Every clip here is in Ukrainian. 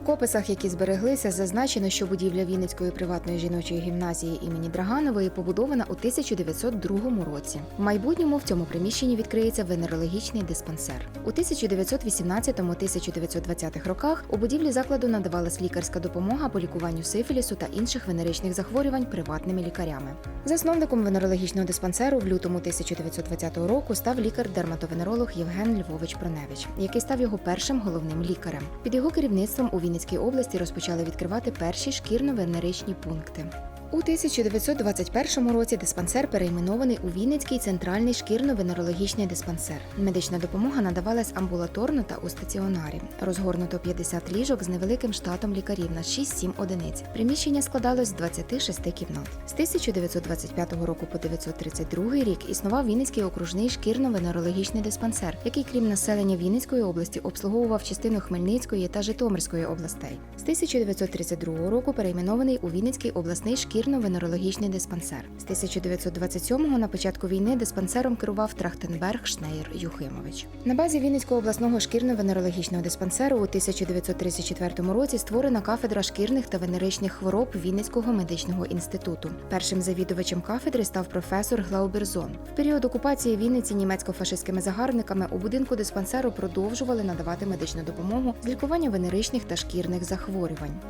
рукописах, які збереглися, зазначено, що будівля Вінницької приватної жіночої гімназії імені Драганової побудована у 1902 році. В майбутньому в цьому приміщенні відкриється венерологічний диспансер. У 1918-1920 роках у будівлі закладу надавалась лікарська допомога по лікуванню сифілісу та інших венеричних захворювань приватними лікарями. Засновником венерологічного диспансеру в лютому 1920 року став лікар-дерматовенеролог Євген Львович Проневич, який став його першим головним лікарем. Під його керівництвом у Вінницькій області розпочали відкривати перші шкірно-венеричні пункти. У 1921 році диспансер перейменований у Вінницький центральний шкірно-венерологічний диспансер. Медична допомога надавалась амбулаторно та у стаціонарі. Розгорнуто 50 ліжок з невеликим штатом лікарів на 6-7 одиниць. Приміщення складалось з 26 кімнат. З 1925 року по 1932 рік існував Вінницький окружний шкірно-венерологічний диспансер, який, крім населення Вінницької області, обслуговував частину Хмельницької та Житомирської областей. З 1932 року перейменований у Вінницький обласний шкірно-венерологічний диспансер. З 1927-го на початку війни диспансером керував Трахтенберг Шнеєр Юхимович. На базі Вінницького обласного шкірно-венерологічного диспансеру у 1934 році створена кафедра шкірних та венеричних хвороб Вінницького медичного інституту. Першим завідувачем кафедри став професор Глауберзон. В період окупації Вінниці німецько-фашистськими загарбниками у будинку диспансеру продовжували надавати медичну допомогу з лікування венеричних та шкірних захворювань.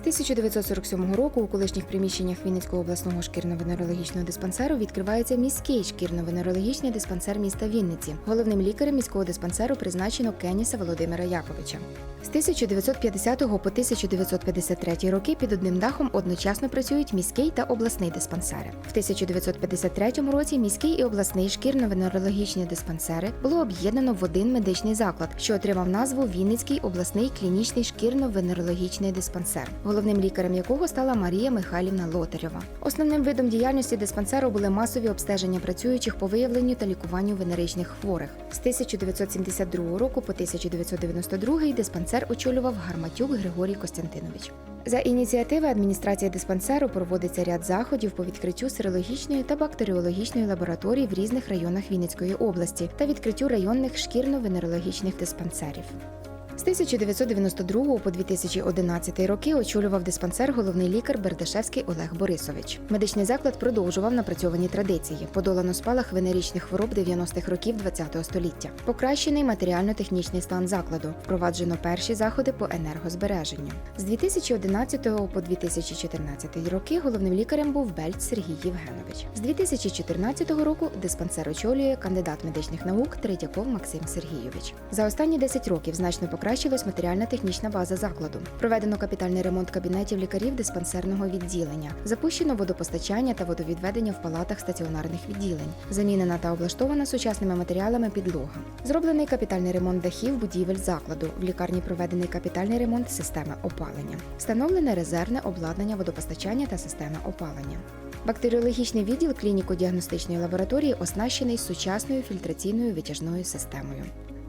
З 1947 року у колишніх приміщеннях Вінницького обласного шкірно-венерологічного диспансеру відкривається міський шкірно-венерологічний диспансер міста Вінниці. Головним лікарем міського диспансеру призначено Кеніса Володимира Яковича. З 1950 по 1953 роки під одним дахом одночасно працюють міський та обласний диспансери. В 1953 році міський і обласний шкірно-венерологічні диспансери було об'єднано в один медичний заклад, що отримав назву Вінницький обласний клінічний шкірно-венерологічний диспансер, головним лікарем якого стала Марія Михайлівна Лотарєва. Основним видом діяльності диспансеру були масові обстеження працюючих по виявленню та лікуванню венеричних хворих. З 1972 року по 1992 диспансер очолював Гарматюк Григорій Костянтинович. За ініціативи адміністрації диспансеру проводиться ряд заходів по відкриттю серологічної та бактеріологічної лабораторій в різних районах Вінницької області та відкриттю районних шкірно-венерологічних диспансерів. З 1992 по 2011 роки очолював диспансер головний лікар Бердашевський Олег Борисович. Медичний заклад продовжував напрацьовані традиції. Подолано спалах венеричних хвороб 90-х років ХХ століття. Покращений матеріально-технічний стан закладу. Впроваджено перші заходи по енергозбереженню. З 2011 по 2014 роки головним лікарем був Бельт Сергій Євгенович. З 2014 року диспансер очолює кандидат медичних наук Третьяков Максим Сергійович. За останні 10 років значно покращилась матеріально-технічна база закладу. Проведено капітальний ремонт кабінетів лікарів диспансерного відділення. Запущено водопостачання та водовідведення в палатах стаціонарних відділень. Замінена та облаштована сучасними матеріалами підлога. Зроблений капітальний ремонт дахів будівель закладу. В лікарні проведений капітальний ремонт системи опалення. Встановлене резервне обладнання водопостачання та системи опалення. Бактеріологічний відділ клініко-діагностичної лабораторії оснащений сучасною фільтраційною витяжною системою.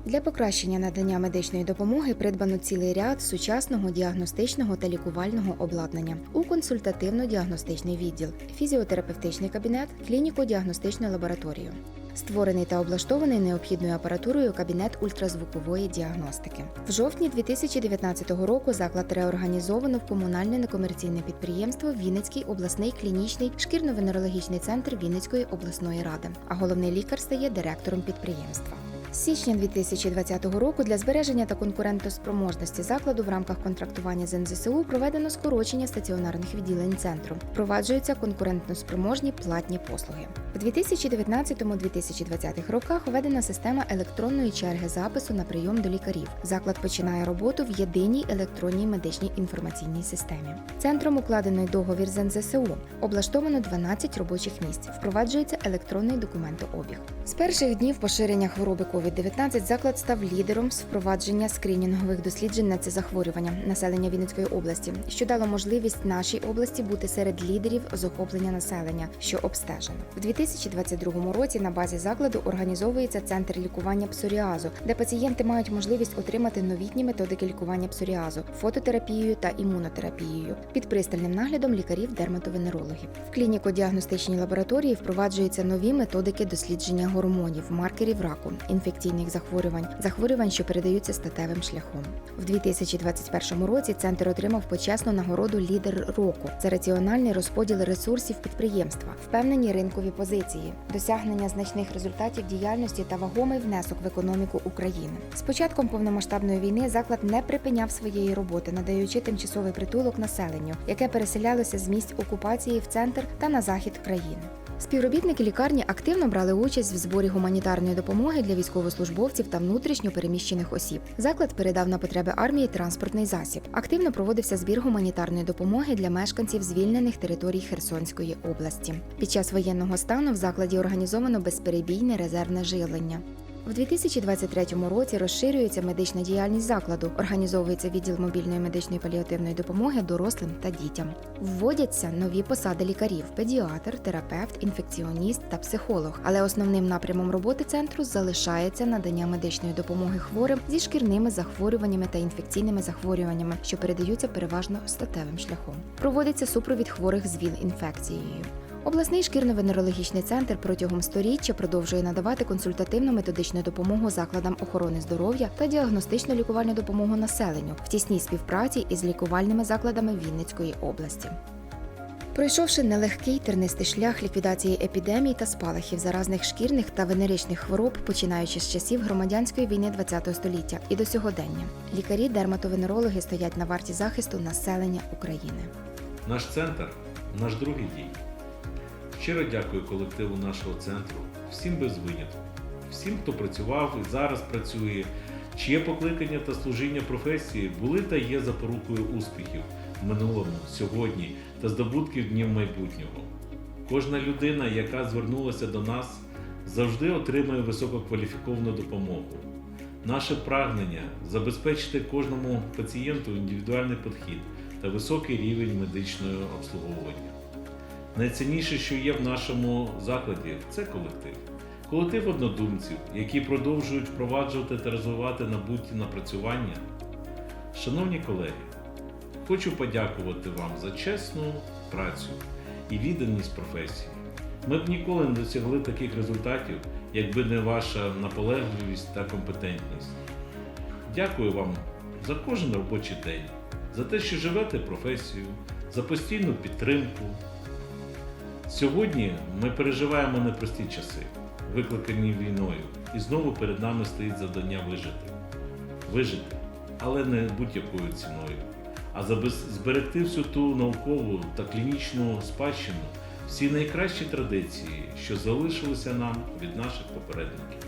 Для покращення надання медичної допомоги придбано цілий ряд сучасного діагностичного та лікувального обладнання у консультативно-діагностичний відділ, фізіотерапевтичний кабінет, клініко-діагностичну лабораторію. Створений та облаштований необхідною апаратурою кабінет ультразвукової діагностики. В жовтні 2019 року заклад реорганізовано в комунальне некомерційне підприємство Вінницький обласний клінічний шкірно-венерологічний центр Вінницької обласної ради, а головний лікар стає директором підприємства. З січня 2020 року для збереження та конкурентоспроможності закладу в рамках контрактування з НЗСУ проведено скорочення стаціонарних відділень центру. Впроваджуються конкурентноспроможні платні послуги. В 2019-2020 роках введена система електронної черги запису на прийом до лікарів. Заклад починає роботу в єдиній електронній медичній інформаційній системі. Центром укладений договір з НЗСУ. Облаштовано 12 робочих місць. Впроваджується електронний документообіг. З перших днів поширення хвороби COVID-19 заклад став лідером з впровадження скринінгових досліджень на це захворювання населення Вінницької області, що дало можливість нашій області бути серед лідерів з охоплення населення, що обстежено. В 2022 році на базі закладу організовується центр лікування псоріазу, де пацієнти мають можливість отримати новітні методики лікування псоріазу, фототерапією та імунотерапією під пристальним наглядом лікарів-дерматовенерологів. В клініко-діагностичній лабораторії впроваджуються нові методики дослідження гормонів, маркерів раку, інфекційних захворювань, захворювань, що передаються статевим шляхом. В 2021 році центр отримав почесну нагороду Лідер року за раціональний розподіл ресурсів підприємства, впевнені ринкові позиції, досягнення значних результатів діяльності та вагомий внесок в економіку України. З початком повномасштабної війни заклад не припиняв своєї роботи, надаючи тимчасовий притулок населенню, яке переселялося з місць окупації в центр та на захід країни. Співробітники лікарні активно брали участь в зборі гуманітарної допомоги для військовослужбовців та внутрішньо переміщених осіб. Заклад передав на потреби армії транспортний засіб. Активно проводився збір гуманітарної допомоги для мешканців звільнених територій Херсонської області. Під час воєнного стану в закладі організовано безперебійне резервне живлення. В 2023 році розширюється медична діяльність закладу, організовується відділ мобільної медичної паліативної допомоги дорослим та дітям. Вводяться нові посади лікарів: педіатр, терапевт, інфекціоніст та психолог. Але основним напрямом роботи центру залишається надання медичної допомоги хворим зі шкірними захворюваннями та інфекційними захворюваннями, що передаються переважно статевим шляхом. Проводиться супровід хворих з ВІЛ-інфекцією. Обласний шкірно-венерологічний центр протягом сторіччя продовжує надавати консультативно-методичну допомогу закладам охорони здоров'я та діагностично-лікувальну допомогу населенню в тісній співпраці із лікувальними закладами Вінницької області. Пройшовши нелегкий тернистий шлях ліквідації епідемій та спалахів заразних шкірних та венеричних хвороб, починаючи з часів громадянської війни ХХ століття і до сьогодення, лікарі-дерматовенерологи стоять на варті захисту населення України. Наш центр наш другий дім. Щиро дякую колективу нашого центру, всім без винятку, всім, хто працював і зараз працює, чиє покликання та служіння професії були та є запорукою успіхів в минулому, сьогодні та здобутків днів майбутнього. Кожна людина, яка звернулася до нас, завжди отримує висококваліфіковану допомогу. Наше прагнення забезпечити кожному пацієнту індивідуальний підхід та високий рівень медичного обслуговування. Найцінніше, що є в нашому закладі, це колектив. Колектив однодумців, які продовжують впроваджувати та розвивати набуті напрацювання. Шановні колеги, хочу подякувати вам за чесну працю і відданість професії. Ми б ніколи не досягли таких результатів, якби не ваша наполегливість та компетентність. Дякую вам за кожен робочий день, за те, що живете професію, за постійну підтримку. Сьогодні ми переживаємо непрості часи, викликані війною, і знову перед нами стоїть завдання вижити. Вижити, але не будь-якою ціною, а зберегти всю ту наукову та клінічну спадщину, всі найкращі традиції, що залишилися нам від наших попередників.